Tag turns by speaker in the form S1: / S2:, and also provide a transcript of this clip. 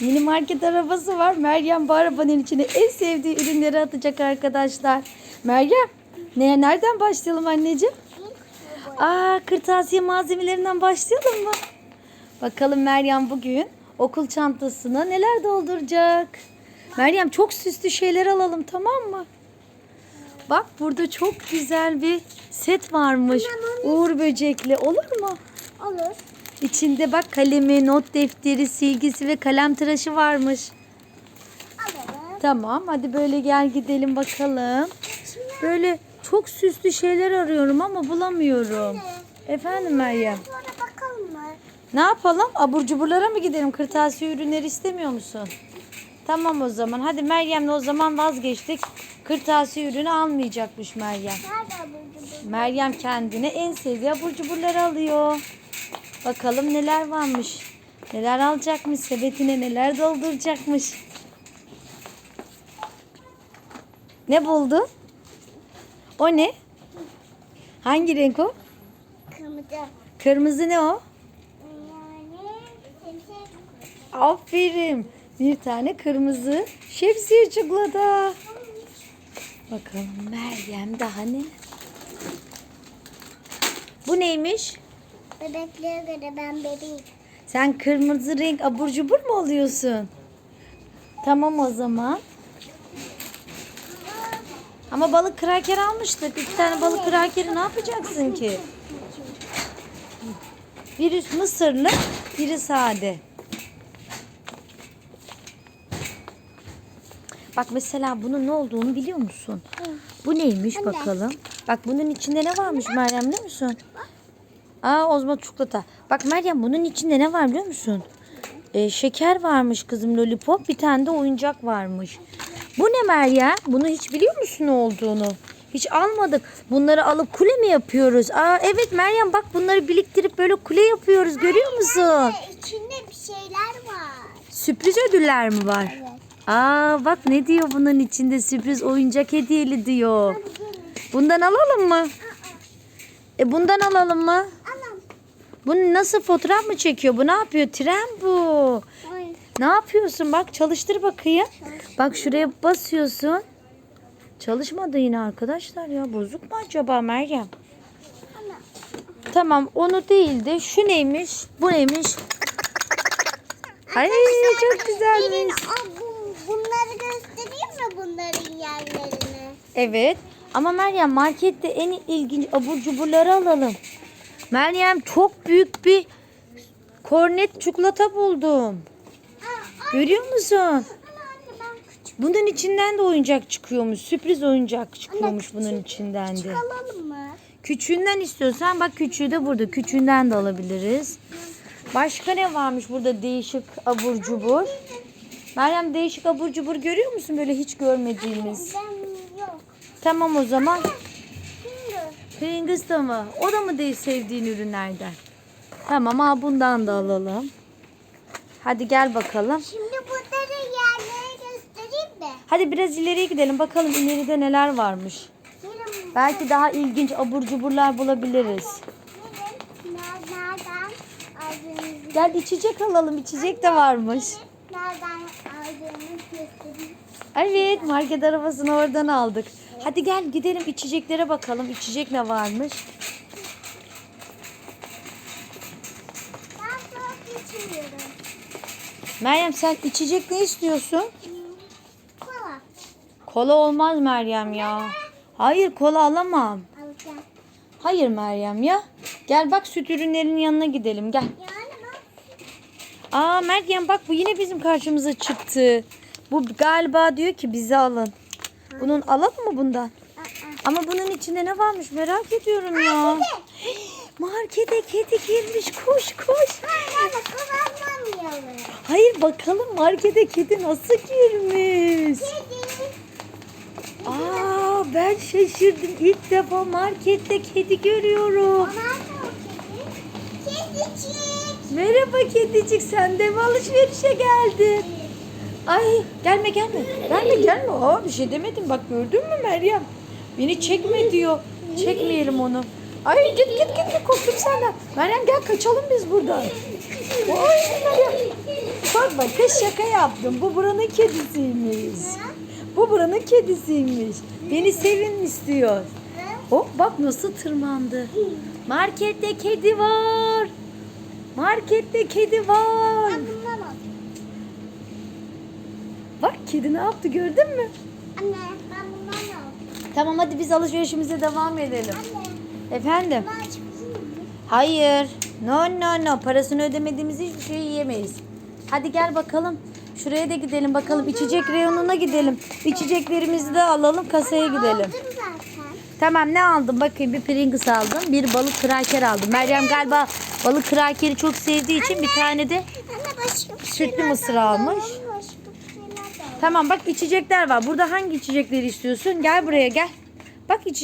S1: Mini market arabası var. Meryem bu arabanın içine en sevdiği ürünleri atacak arkadaşlar. Meryem ne, nereden başlayalım anneciğim? Aa kırtasiye malzemelerinden başlayalım mı? Bakalım Meryem bugün okul çantasına neler dolduracak? Meryem çok süslü şeyler alalım tamam mı? Bak burada çok güzel bir set varmış. Uğur böcekli olur mu?
S2: Olur.
S1: İçinde bak kalemi, not defteri, silgisi ve kalem tıraşı varmış.
S2: Alalım.
S1: Tamam hadi böyle gel gidelim bakalım. Böyle çok süslü şeyler arıyorum ama bulamıyorum. Efendim Meryem.
S2: Sonra bakalım mı?
S1: Ne yapalım? Abur cuburlara mı gidelim? Kırtasiye ürünleri istemiyor musun? Tamam o zaman. Hadi Meryem'le o zaman vazgeçtik. Kırtasiye ürünü almayacakmış Meryem.
S2: Nerede abur
S1: Meryem kendine en sevdiği abur cuburları alıyor. Bakalım neler varmış. Neler alacakmış, sepetine neler dolduracakmış. Ne buldu? O ne? Hangi renk o?
S2: Kırmızı.
S1: Kırmızı ne o? Aferin. Bir tane kırmızı şemsiye çikolata. Bakalım Meryem daha ne? Bu neymiş?
S2: Bebeklere göre ben bebeğim.
S1: Sen kırmızı renk abur cubur mu oluyorsun? Tamam o zaman. Ama balık kraker almıştık. İki tane balık krakeri ne yapacaksın ki? Biri mısırlı, biri sade. Bak mesela bunun ne olduğunu biliyor musun? Bu neymiş bakalım. Bak bunun içinde ne varmış Meryem biliyor musun? Aa ozma çikolata. Bak Meryem bunun içinde ne var biliyor musun? Ee, şeker varmış kızım lollipop. Bir tane de oyuncak varmış. Bu ne Meryem? Bunu hiç biliyor musun ne olduğunu? Hiç almadık. Bunları alıp kule mi yapıyoruz? Aa evet Meryem bak bunları biriktirip böyle kule yapıyoruz. Görüyor musun?
S2: Anne, içinde bir şeyler var.
S1: Sürpriz ödüller mi var?
S2: Evet.
S1: Aa bak ne diyor bunun içinde sürpriz oyuncak hediyeli diyor. Bundan alalım mı? E bundan alalım mı? Bunu nasıl fotoğraf mı çekiyor? Bu ne yapıyor? Tren bu. Ne yapıyorsun? Bak çalıştır bakayım. Bak şuraya basıyorsun. Çalışmadı yine arkadaşlar ya. Bozuk mu acaba Meryem?
S2: Ana.
S1: Tamam onu değil de şu neymiş? Bu neymiş? Ay çok güzelmiş.
S2: bu, bunları göstereyim mi bunların yerlerini?
S1: Evet. Ama Meryem markette en ilginç abur cuburları alalım. Meryem çok büyük bir kornet çikolata buldum. Görüyor musun? Bunun içinden de oyuncak çıkıyormuş. Sürpriz oyuncak çıkıyormuş bunun içinden de.
S2: Mı?
S1: Küçüğünden istiyorsan bak küçüğü de burada. Küçüğünden de alabiliriz. Başka ne varmış burada değişik abur cubur? Meryem değişik abur cubur görüyor musun böyle hiç görmediğimiz?
S2: Ben yok.
S1: Tamam o zaman. Pringles da mı? O da mı değil sevdiğin ürünlerden? Tamam ha bundan da alalım. Hadi gel bakalım.
S2: Şimdi bunları yerleri göstereyim mi?
S1: Hadi biraz ileriye gidelim bakalım ileride neler varmış.
S2: Gelin.
S1: Belki daha ilginç abur cuburlar bulabiliriz.
S2: Gelin. Nereden aldığınızı
S1: Gel içecek alalım. içecek de varmış.
S2: nereden aldığınızı göstereyim.
S1: Evet market arabasını oradan aldık. Hadi gel gidelim içeceklere bakalım. İçecek ne varmış?
S2: Ben çok içiyorum.
S1: Meryem sen içecek ne istiyorsun?
S2: Kola
S1: Kola olmaz Meryem ya. Hayır kola alamam.
S2: alacağım.
S1: Hayır Meryem ya. Gel bak süt ürünlerinin yanına gidelim gel.
S2: Yani ben
S1: Aa Meryem bak bu yine bizim karşımıza çıktı. Bu galiba diyor ki bizi alın. Bunun alalım mı bundan? Ama bunun içinde ne varmış merak ediyorum ya. Markete kedi girmiş koş koş.
S2: Hayır
S1: bakalım markete kedi nasıl girmiş. Aa ben şaşırdım ilk defa markette kedi görüyorum. Merhaba kedicik sen de mi alışverişe geldin? Ay gelme gelme gelme gelme. Aa bir şey demedim bak gördün mü Meryem? Beni çekme diyor. Çekmeyelim onu. Ay git git git, git korktum senden. Meryem gel kaçalım biz buradan. Ay Meryem. Bak bak kız şaka yaptım. Bu buranın kedisiymiş. Bu buranın kedisiymiş. Beni sevin istiyor. Hop bak nasıl tırmandı. Markette kedi var. Markette kedi var. Bak kedi ne yaptı gördün mü?
S2: Anne ben bundan al.
S1: Tamam hadi biz alışverişimize devam edelim.
S2: Anne
S1: Efendim? Hayır. No no no. Parasını ödemediğimiz hiçbir şey yiyemeyiz. Hadi gel bakalım. Şuraya da gidelim bakalım. İçecek reyonuna gidelim. İçeceklerimizi de alalım kasaya gidelim.
S2: Aldım zaten.
S1: Tamam ne aldım? Bakayım bir Pringles aldım. Bir balık kraker aldım. Meryem galiba balık krakeri çok sevdiği için bir tane de
S2: Anne
S1: Sütlü mısır almış.
S2: Başka bir şeyler de alalım.
S1: Tamam bak içecekler var. Burada hangi içecekleri istiyorsun? Gel buraya gel. Bak içecek